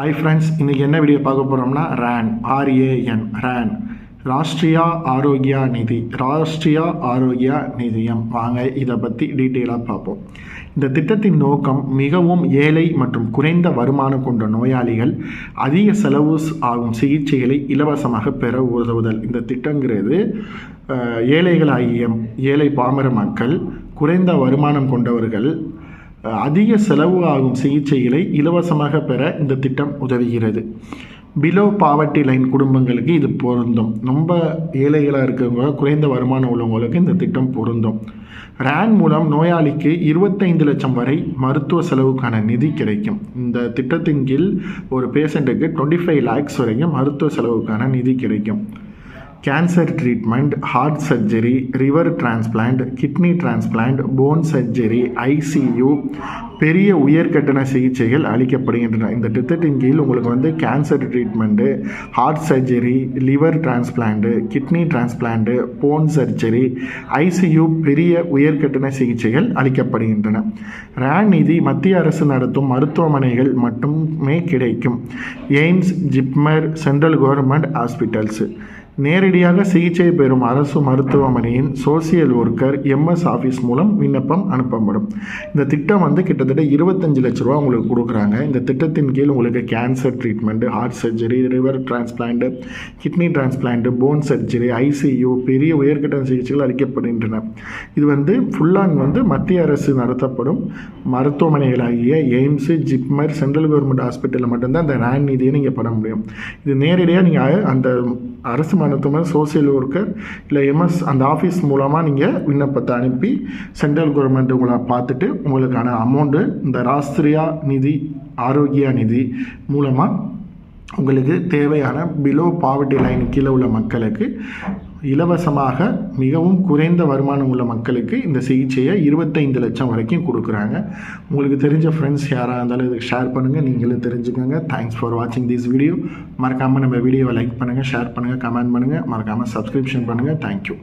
Hi friends இன்றைக்கி என்ன video பார்க்க போகிறோம்னா RAN RAN RAN Rashtriya Arogya Nidhi Rashtriya Arogya நிதியம். வாங்க இதை பற்றி டீட்டெயிலாக பார்ப்போம். இந்த திட்டத்தின் நோக்கம் மிகவும் ஏழை மற்றும் குறைந்த வருமானம் கொண்ட நோயாளிகள் அதிக செலவு ஆகும் சிகிச்சைகளை இலவசமாக பெற உதவுதல். இந்த திட்டங்கிறது ஏழைகளாகிய ஏழை பாமர மக்கள் குறைந்த வருமானம் கொண்டவர்கள் அதிக செலவு ஆகும் சிகிச்சைகளை இலவசமாக பெற இந்த திட்டம் உதவுகிறது. பிலோ பாவர்ட்டி லைன் குடும்பங்களுக்கு இது பொருந்தும். ரொம்ப ஏழைகளாக இருக்கிறவங்க குறைந்த வருமானம் உள்ளவங்களுக்கு இந்த திட்டம் பொருந்தும். ரேன் மூலம் நோயாளிக்கு இருபத்தைந்து லட்சம் வரை மருத்துவ செலவுக்கான நிதி கிடைக்கும். இந்த திட்டத்தின் கீழ் ஒரு பேஷண்ட்டுக்கு டுவெண்ட்டி ஃபைவ் லேக்ஸ் வரைக்கும் மருத்துவ செலவுக்கான நிதி கிடைக்கும். Cancer treatment heart surgery liver transplant kidney transplant bone surgery ICU பெரிய உயர்கட்டண சிகிச்சைகள் அளிக்கப்படுகின்றன. இந்த திட்டத்தின் கீழ் உங்களுக்கு வந்து cancer treatment heart surgery liver transplant kidney transplant bone surgery ICU பெரிய உயர்கட்டண சிகிச்சைகள் அளிக்கப்படுகின்றன. ரேன் நிதி மத்திய அரசு நடத்தும் மருத்துவமனைகள் மட்டுமே கிடைக்கும். AIIMS JIPMER central government hospitals. நேரடியாக சிகிச்சை பெறும் அரசு மருத்துவமனையின் சோசியல் ஒர்க்கர் எம்எஸ் ஆஃபீஸ் மூலம் விண்ணப்பம் அனுப்பப்படும். இந்த திட்டம் வந்து கிட்டத்தட்ட இருபத்தஞ்சு லட்ச ரூபா உங்களுக்கு கொடுக்குறாங்க. இந்த திட்டத்தின் கீழ் உங்களுக்கு cancer treatment heart surgery liver transplant kidney transplant bone surgery ICU பெரிய உயர்கட்ட சிகிச்சைகள் அளிக்கப்படுகின்றன. இது வந்து ஃபுல்லாக வந்து மத்திய அரசு நடத்தப்படும். மருத்துவமனைகளாகிய எய்ம்ஸு ஜிப்மர் சென்ட்ரல் கவர்மெண்ட் ஹாஸ்பிட்டலில் மட்டும்தான் அந்த ரேன் நிதியை நீங்கள் பண்ண முடியும். இது நேரடியாக நீங்கள் அந்த அரசு மருத்துவமனை சோசியல் ஒர்க்கர் இல்லை எம்எஸ் அந்த ஆஃபீஸ் மூலமாக நீங்கள் விண்ணப்பத்தை அனுப்பி சென்ட்ரல் கவர்மெண்ட் உங்களை பார்த்துட்டு உங்களுக்கான அமௌண்ட்டு இந்த ராஷ்டிரியா நிதி ஆரோக்கியா நிதி மூலமாக உங்களுக்கு தேவையான பிலோ பாவர்ட்டி லைன் கீழே உள்ள மக்களுக்கு இலவசமாக மிகவும் குறைந்த வருமானம் உள்ள மக்களுக்கு இந்த சிகிச்சையை இருபத்தைந்து லட்சம் வரைக்கும் கொடுக்குறாங்க. உங்களுக்கு தெரிஞ்ச ஃப்ரெண்ட்ஸ் யாராக இருந்தாலும் இதுக்கு ஷேர் பண்ணுங்கள் நீங்களும் தெரிஞ்சுக்கோங்க. தேங்க்ஸ் ஃபார் வாட்சிங் திஸ் வீடியோ மறக்காமல் நம்ம வீடியோவை லைக் பண்ணுங்கள் ஷேர் பண்ணுங்கள் கமெண்ட் பண்ணுங்கள் மறக்காமல் சப்ஸ்கிரிப்ஷன் பண்ணுங்கள் தேங்க்யூ